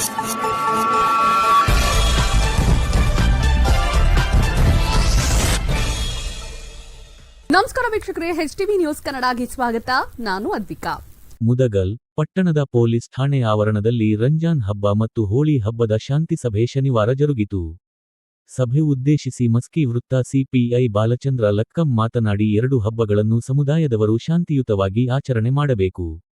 ನಮಸ್ಕಾರ ವೀಕ್ಷಕರೇ H TV news ಕನ್ನಡಗೆ ಸ್ವಾಗತ. ನಾನು ಅದ್ವಿಕಾ. ಮುದಗಲ್, ಪಟ್ಟಣದ ಪೊಲೀಸ್ ಠಾಣೆ ಆವರಣದಲ್ಲಿ ರಂಜಾನ್ ಹಬ್ಬ ಮತ್ತು ಹೋಳಿ ಹಬ್ಬದ ಶಾಂತಿ ಸಭೆ ಶನಿವಾರ ಜರುಗಿತು. ಸಭೆ ಉದ್ದೇಶಿಸಿ ಮಸ್ಕಿ ವೃತ್ತ ಸಿಪಿಐ ಬಾಲಚಂದ್ರ ಲಕ್ಕಂ ಮಾತನಾಡಿ, ಎರಡು ಹಬ್ಬಗಳನ್ನು ಸಮುದಾಯದವರು ಶಾಂತಿಯುತವಾಗಿ ಆಚರಣೆ ಮಾಡಬೇಕು.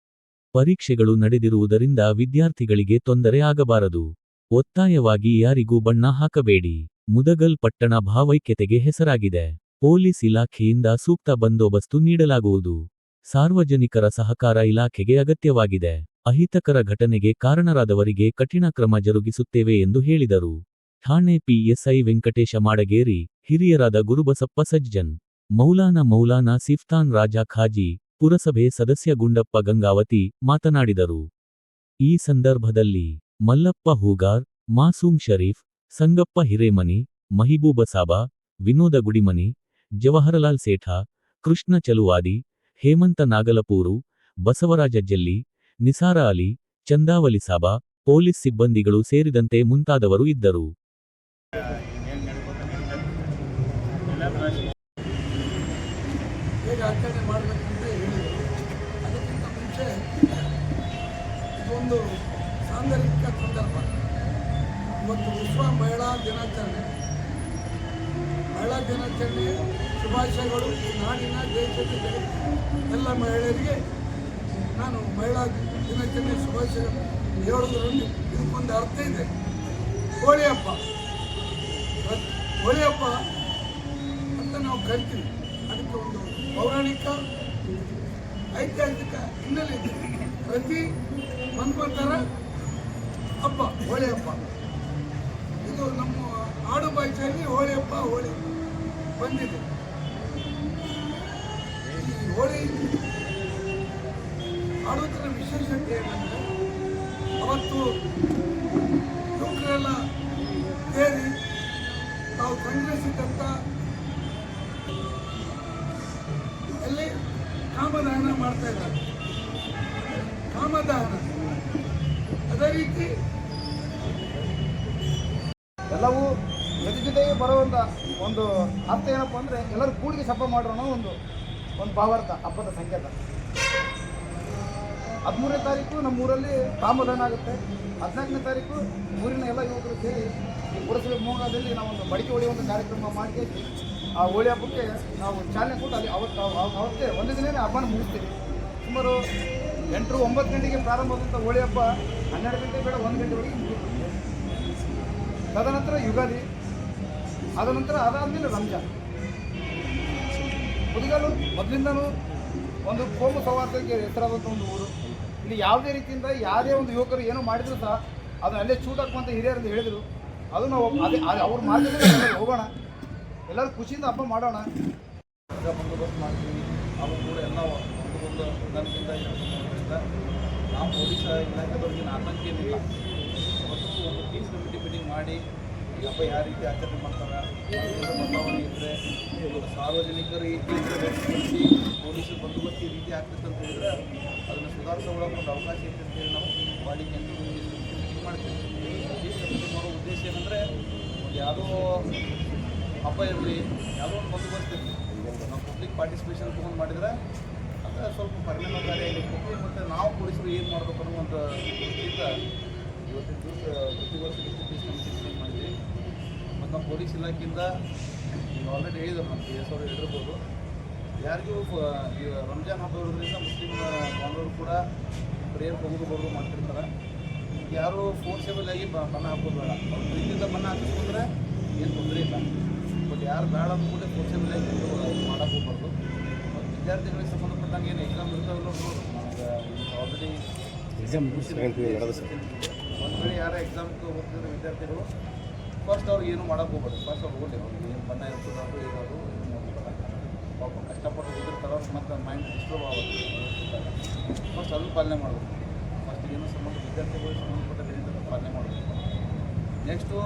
ಪರೀಕ್ಷೆಗಳು ನಡೆದಿರುವುದರಿಂದ ವಿದ್ಯಾರ್ಥಿಗಳಿಗೆ ತೊಂದರೆ ಆಗಬಾರದು. ಒತ್ತಾಯವಾಗಿ ಯಾರಿಗೂ ಬಣ್ಣ ಹಾಕಬೇಡಿ. ಮುದಗಲ್ ಪಟ್ಟಣ ಭಾವೈಕ್ಯತೆಗೆ ಹೆಸರಾಗಿದೆ. ಪೊಲೀಸ್ ಇಲಾಖೆಯಿಂದ ಸೂಕ್ತ ಬಂದೋಬಸ್ತು ನೀಡಲಾಗುವುದು. ಸಾರ್ವಜನಿಕರ ಸಹಕಾರ ಇಲಾಖೆಗೆ ಅಗತ್ಯವಾಗಿದೆ. ಅಹಿತಕರ ಘಟನೆಗೆ ಕಾರಣರಾದವರಿಗೆ ಕಠಿಣ ಕ್ರಮ ಜರುಗಿಸುತ್ತೇವೆ ಎಂದು ಹೇಳಿದರು. ಠಾಣೆ ಪಿಎಸ್ಐ ವೆಂಕಟೇಶ ಮಾಡಗೇರಿ, ಹಿರಿಯರಾದ ಗುರುಬಸಪ್ಪ ಸಜ್ಜನ್, ಮೌಲಾನ ಮೌಲಾನ ಸಿಫ್ತಾನ್ ರಾಜಾ ಖಾಜಿ ಪುರಸಭೆ ಸದಸ್ಯ ಗುಂಡಪ್ಪ ಗಂಗಾವತಿ ಮಾತನಾಡಿದರು. ಈ ಸಂದರ್ಭದಲ್ಲಿ ಮಲ್ಲಪ್ಪ ಹೂಗಾರ್, ಮಾಸೂಮ್ ಶರೀಫ್ ಸಂಗಪ್ಪ ಹಿರೇಮನಿ ಮಹಿಬೂಬ ಸಾಬಾ ವಿನೋದ ಗುಡಿಮನಿ, ಜವಹರಲಾಲ್ ಸೇಠ, ಕೃಷ್ಣ ಚಲುವಾದಿ, ಹೇಮಂತ ನಾಗಲಪೂರು, ಬಸವರಾಜ ಜಲ್ಲಿ, ನಿಸಾರ ಅಲಿ, ಚಂದಾವಲಿ ಸಾಬಾ, ಪೊಲೀಸ್ ಸಿಬ್ಬಂದಿಗಳು ಸೇರಿದಂತೆ ಮುಂತಾದವರು ಇದ್ದರು. ಮುಂಚೆ ಇದೊಂದು ಸಾಂದರ್ಭಿಕ ಸಂದರ್ಭ. ಇವತ್ತು ವಿಶ್ವ ಮಹಿಳಾ ದಿನಾಚರಣೆ. ಮಹಿಳಾ ದಿನಾಚರಣೆ ಶುಭಾಶಯಗಳು ಈ ನಾಡಿನ ದೇಶದ ಎಲ್ಲ ಮಹಿಳೆಯರಿಗೆ ನಾನು ಮಹಿಳಾ ದಿನಾಚರಣೆ ಶುಭಾಶಯಗಳು ಹೇಳೋದ್ರಲ್ಲಿ ಇದಕ್ಕೊಂದು ಅರ್ಥ ಇದೆ. ಹೋಳಿ ಹಬ್ಬ ಹೋಳಿ ಹಬ್ಬ ಅಂತ ನಾವು ಕರಿತೀವಿ. ಅದಕ್ಕೆ ಒಂದು ಪೌರಾಣಿಕ ಐತಿಹಾಸಿಕ ಹಿನ್ನೆಲೆ ಇದೆ. ಪ್ರತಿ ಮನ್ಮಥರ ಹಬ್ಬ, ಹೋಳಿ ಹಬ್ಬ. ಇದು ನಮ್ಮ ಆಡು ಭಾಷೆಯಲ್ಲಿ ಹೋಳಿ ಹಬ್ಬ, ಹೋಳಿ ಬಂದಿದೆ. ಈ ಹೋಳಿ ಆಡೋದರ ವಿಶೇಷತೆ ಏನಂದ್ರೆ, ಅವತ್ತು ಅದೇ ರೀತಿ ಎಲ್ಲವೂ ಜೊತೆ ಜೊತೆಗೆ ಬರುವಂಥ ಒಂದು ಅರ್ಥ ಏನಪ್ಪ ಅಂದರೆ ಎಲ್ಲರೂ ಕೂಡಿಗೆ ಸಪ್ಪ ಮಾಡೋಣ ಒಂದು ಒಂದು ಭಾವಾರ್ಥ, ಹಬ್ಬದ ಸಂಕೇತ. ಹದಿಮೂರನೇ ತಾರೀಕು ನಮ್ಮ ಊರಲ್ಲಿ ಕಾಮದಾನ ಆಗುತ್ತೆ. ಹದಿನಾಲ್ಕನೇ ತಾರೀಕು ಊರಿನ ಎಲ್ಲ ಯುವಕರು ಸೇರಿ ಈ ಪುರಸಭೆ ಮೋಹದಲ್ಲಿ ನಾವೊಂದು ಮಡಿಕೆ ಹೊಡೆಯುವಂಥ ಕಾರ್ಯಕ್ರಮ ಮಾಡಿ ಆ ಹೋಳಿ ಹಬ್ಬಕ್ಕೆ ನಾವು ಚಾಲನೆ ಕೊಟ್ಟು ಅಲ್ಲಿ ಅವತ್ತು ಅವ- ಅವತ್ತೇ ಒಂದೇ ದಿನ ಹಬ್ಬನ ಮುಗಿಸ್ತೀವಿ. ಸುಮಾರು ಎಂಟರು ಒಂಬತ್ತು ಗಂಟೆಗೆ ಪ್ರಾರಂಭವಾದಂಥ ಹೋಳಿ ಹಬ್ಬ ಹನ್ನೆರಡು ಗಂಟೆ ಬೇಡ ಒಂದು ಗಂಟೆವರೆಗೆ ಮುಗಿಸ್ತೀವಿ ತದನಂತರ ಯುಗಾದಿ ಅದ ನಂತರ ಅದಾದಮೇಲೆ ರಂಜಾನ್. ಮುದುಗಲು ಮೊದಲಿಂದನೂ ಒಂದು ಕೋಮು ಸೌಹಾರ್ದಕ್ಕೆ ಹೆಸರಾದಂಥ ಒಂದು ಊರು. ಇಲ್ಲಿ ಯಾವುದೇ ರೀತಿಯಿಂದ ಯಾವುದೇ ಒಂದು ಯುವಕರು ಏನೋ ಮಾಡಿದ್ರು ಸಹ ಅದನ್ನ ಅಲ್ಲೇ ಚೂಟಾಕುವಂಥ ಹಿರಿಯರಿಂದ ಹೇಳಿದರು. ಅದು ನಾವು ಅದೇ ಅವ್ರ ಮಾರ್ಗದಲ್ಲಿ ಹೋಗೋಣ. ಎಲ್ಲರೂ ಖುಷಿಯಿಂದ ಹಬ್ಬ ಮಾಡೋಣ. ಬಂದೋಬಸ್ತ್ ಮಾಡ್ತೀವಿ. ಅವರು ಕೂಡ ಎಲ್ಲ ಒಂದು ಹೊಂದಾಣಿಕೆಯಿಂದ ಇರೋದ್ರಿಂದ ನಾವು ಪೊಲೀಸ್ ಇಲಾಖೆದವ್ರಿಗೆ ಆತಂಕ ಏನಿಲ್ಲ ಮತ್ತು ಒಂದು ಪೀಸ್ ಕಮಿಟಿ ಮೀಟಿಂಗ್ ಮಾಡಿ ಈ ಹಬ್ಬ ಯಾವ ರೀತಿ ಆಚರಣೆ ಮಾಡ್ತಾರೆ ಬದಲಾವಣೆ ಇದ್ದರೆ ಸಾರ್ವಜನಿಕರು ಈ ರೀತಿ ಪೊಲೀಸ್ ಬಂದೋಬಸ್ತ್ ಈ ರೀತಿ ಆಗ್ತೈತೆ ಅಂತ ಹೇಳಿದ್ರೆ ಅದನ್ನು ಸುಧಾರಿಸ್ಕೊಳ್ಳೋಕೆ ಒಂದು ಅವಕಾಶ ಐತೆ ಅಂತೇಳಿ ನಾವು ಬಾಡಿ ಕೇಂದ್ರ ಮೀಟಿಂಗ್ ಮಾಡ್ತೀವಿ. ಪೀಸ್ ಕಮಿಟಿ ಮಾಡೋ ಉದ್ದೇಶ ಏನಂದರೆ, ಒಂದು ಯಾವುದೋ ಹಬ್ಬ ಇರಲಿ, ಯಾವುದೋ ಒಂದು ಬಂದೋಬಸ್ತ್ ಇರಲಿ. ನಾವು ಪಬ್ಲಿಕ್ ಪಾರ್ಟಿಸಿಪೇಷನ್ ತೊಗೊಂಡು ಮಾಡಿದ್ರೆ ಅದು ಸ್ವಲ್ಪ ಪರಿಣಾಮಕಾರಿ ಆಗಿರ್ತೈತಿ ಮತ್ತು ನಾವು ಪೊಲೀಸರು ಏನು ಮಾಡಬೇಕು ಅನ್ನೋ ಒಂದು ದೃಷ್ಟಿಯಿಂದ ಇವತ್ತಿನ ದಿವಸ, ಪ್ರತಿ ವರ್ಷ ಮೀಟಿಂಗ್ ಮಾಡಿದ್ವಿ. ಮತ್ತು ನಮ್ಮ ಪೊಲೀಸ್ ಇಲಾಖೆಯಿಂದ ಈಗ ಆಲ್ರೆಡಿ ಹೇಳಿದ್ರು, ನಮ್ಮ ಪಿ ಎಸ್ ಅವರು ಹೇಳಿರ್ಬೋದು. ಯಾರಿಗೂ ಫ- ಈ ರಂಜಾನ್ ಹಬ್ಬ ಇರೋದ್ರಿಂದ ಮುಸ್ಲಿಂ ಬಾಂಧವರು ಕೂಡ ಪ್ರೇಯರ್ ಹೋಗೋದು ಬರೋದು ಮಾಡ್ತಿರ್ತಾರೆ. ಯಾರು ಫೋರ್ಸೇಬಲ್ ಆಗಿ ಬಣ್ಣ ಹಾಕೋದು ಬೇಡ. ಅವ್ರ ಪ್ರೀತಿಯಿಂದ ಬಣ್ಣ ಹಾಕಿಸ್ಕೊಂಡ್ರೆ ಏನು ತೊಂದರೆ ಇಲ್ಲ. ಯಾರು ಬೇಡ ಅಂದ್ಬಿಟ್ಟು ಆಗಿ ಮಾಡಕ್ಕೆ ಹೋಗ್ಬಾರ್ದು. ಮತ್ತು ವಿದ್ಯಾರ್ಥಿಗಳಿಗೆ ಸಂಬಂಧಪಟ್ಟಂಗೆ ಏನು ಎಕ್ಸಾಮ್ ಇರ್ತಾವಲ್ಲ ಆಲ್ರೆಡಿ ಎಕ್ಸಾಮ್ ಒಂದು ವೇಳೆ ಯಾರು ಎಕ್ಸಾಮ್ಗೆ ಹೋಗ್ತಿದ್ರೆ ವಿದ್ಯಾರ್ಥಿಗಳು ಫಸ್ಟ್ ಅವ್ರು ಏನು ಮಾಡಕ್ಕೆ ಹೋಗ್ಬಾರ್ದು. ಫಸ್ಟ್ ಅವ್ರು ಹೋಗಲಿ ಅವ್ರಿಗೆ ಏನು ಬಣ್ಣ ಇರ್ತದೆ ಅದು ಇರೋದು ಪಾಪ ಕಷ್ಟಪಟ್ಟು ಅವ್ರು ಮತ್ತು ಮೈಂಡ್ ಡಿಸ್ಟರ್ಬ್ ಆಗುತ್ತೆ ಫಸ್ಟ್ ಅದನ್ನು ಪಾಲನೆ ಮಾಡಬೇಕು. ಫಸ್ಟ್ ಏನು ಸಂಬಂಧ ವಿದ್ಯಾರ್ಥಿಗಳಿಗೆ ಸಂಬಂಧಪಟ್ಟ ಏನಿದೆ ಪಾಲನೆ ಮಾಡಬೇಕು. ನೆಕ್ಸ್ಟು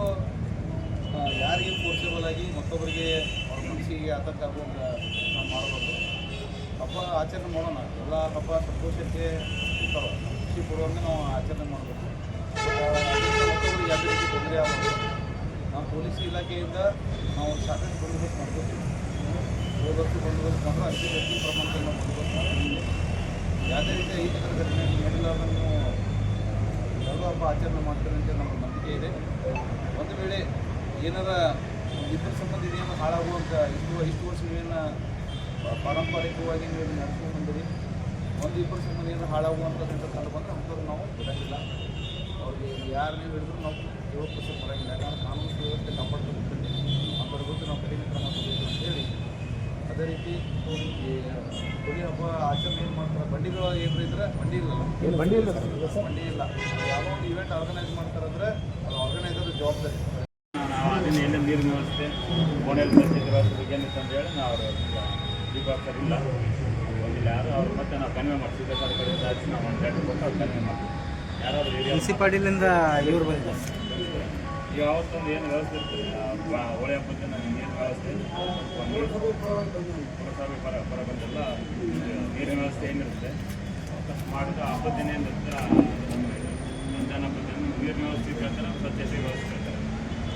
ಯಾರಿಗೆ ಫೋರ್ಸೇಬಲ್ ಆಗಿ ಮತ್ತೊಬ್ಬರಿಗೆ ಅವ್ರ ಮನಸ್ಸಿಗೆ ಆತಂಕ ಆಗುವಂಥ ನಾವು ಮಾಡಬಾರ್ದು ಹಬ್ಬ ಆಚರಣೆ ಮಾಡೋಣ. ಎಲ್ಲ ಹಬ್ಬ ಸಂತೋಷಕ್ಕೆ ಇರ್ತಾವೆ. ಖುಷಿ ಕೊಡುವಂಗೆ ನಾವು ಆಚರಣೆ ಮಾಡಬೇಕು ಯಾವುದೇ ತೊಂದರೆ ಆಗೋದು ನಾವು ಪೊಲೀಸ್ ಇಲಾಖೆಯಿಂದ ನಾವು ಸಾಕಷ್ಟು ಬಂದೋಬಸ್ತ್ ಮಾಡ್ಕೊತೀವಿ ಹೋದ ವರ್ಷ ಮಾಡಿದ್ರೆ ಅತಿ ಹೆಚ್ಚಿನ ಪ್ರಮಾಣದಲ್ಲಿ ನಾವು ಬಂದೋಬಸ್ತ್ ಮಾಡ್ತೀವಿ. ಯಾವುದೇ ಈ ಥರ ಘಟನೆ ನಡೆಯಲಾರ್ದಂಗೆ ನೀವು ಹಬ್ಬ ಆಚರಣೆ ಮಾಡ್ತಾರೆ ಅಂತ ನಂಬಿಕೆ ಇದೆ. ಒಂದು ವೇಳೆ ಏನಾರ ಇಬ್ಬರ ಸಂಬಂಧ ಇದೇನು ಹಾಳಾಗುವಂಥ ಇಷ್ಟು ಇಷ್ಟು ವರ್ಷ ನೀವೇನು ಪಾರಂಪರಿಕವಾಗಿ ನೀವು ನಡೆಸ್ಕೊಂಡು ಬಂದಿರಿ? ಒಂದು ಇಬ್ಬರ ಸಂಬಂಧ ಏನು ಹಾಳಾಗುವಂಥದ್ದು ಅಂತ ಕಂಡು ಬಂದರೆ ಅಂಥವ್ರು ನಾವು ಬಿಡಂಗಿಲ್ಲ. ಅವ್ರಿಗೆ ಯಾರು ನೀವು ಹಿಡಿದ್ರು ನಾವು ಏಳು ಪರ್ಸೆಂಟ್ ಬರೋಂಗಿಲ್ಲ. ಯಾಕಂದ್ರೆ ಕಾನೂನು ಸುವ್ಯವಸ್ಥೆ ಕಾಪಾಡ್ಕೊಂಡು ಅಂಥವ್ರ ಬಗ್ಗೆ ನಾವು ಕಡಿಮೆ ಕ್ರಮ ತಗೋಬೇಕು ಅಂತೇಳಿ ಅದೇ ರೀತಿ ಕೊಡಿ ಹೋಳಿ ಹಬ್ಬ ಆಚರಣೆ ಏನು ಮಾಡ್ತಾರೆ? ಬಂಡಿಗಳು ಏನು ಇದ್ರೆ ಬಂಡಿ ಇಲ್ಲಲ್ಲ. ಬಂಡಿ ಇಲ್ಲ ಬಂಡಿ ಇಲ್ಲ. ಯಾವ ಒಂದು ಇವೆಂಟ್ ಆರ್ಗನೈಸ್ ಮಾಡ್ತಾರಂದ್ರೆ ಅದು ಆರ್ಗನೈಸರ್ ಜವಾಬ್ದಾರಿ. ವ್ಯವಸ್ಥೆ ಕೋಣೆಯಲ್ಲಿ ಪರಿಸ್ಥಿತಿ ವ್ಯವಸ್ಥೆ ಬಗ್ಗೆ ಏನಿತ್ತು ಅಂತ ಹೇಳಿ ನಾವು ಅವರು ದೀಪಾವಳಿ ಇಲ್ಲ. ಒಂದಿಲ್ಲ ಯಾರು ಅವ್ರು ಮತ್ತೆ ನಾವು ಕನ್ವೆ ಮಾಡ್ತೀವಿ. ಸರ್ ಕಡೆ ಹಚ್ಚಿ ನಾವು ಒಂದು ಲೆಟ್ರ್ ಕೊಟ್ಟು ಅವ್ರು ಕನ್ವೆ ಮಾಡ್ತೀವಿ. ಯಾರಾದರೂ ಏರಿಯಾ ಮುನ್ಸಿಪಾಲಿಟಿಯಿಂದ ಇವ್ರು ಬಂದಿದ್ದಾರೆ. ಈಗ ಅವತ್ತೊಂದು ಏನು ವ್ಯವಸ್ಥೆ ಇರ್ತದೆ? ಹೊಳೆ ಹಬ್ಬದ ದಿನ ನೀರಿನ ವ್ಯವಸ್ಥೆ? ಒಂದು ಪುರಸಭೆ ಪರ ಪರ ಬಂದೆಲ್ಲ ನೀರಿನ ವ್ಯವಸ್ಥೆ ಏನಿರುತ್ತೆ? ಮಾಡಿದ ಹಬ್ಬದ ದಿನ ಏನಿರುತ್ತೆ? ನೀರಿನ ವ್ಯವಸ್ಥೆ ಕೇಳ್ತಾರೆ ಸ್ವಚ್ಛತೆ ವ್ಯವಸ್ಥೆ.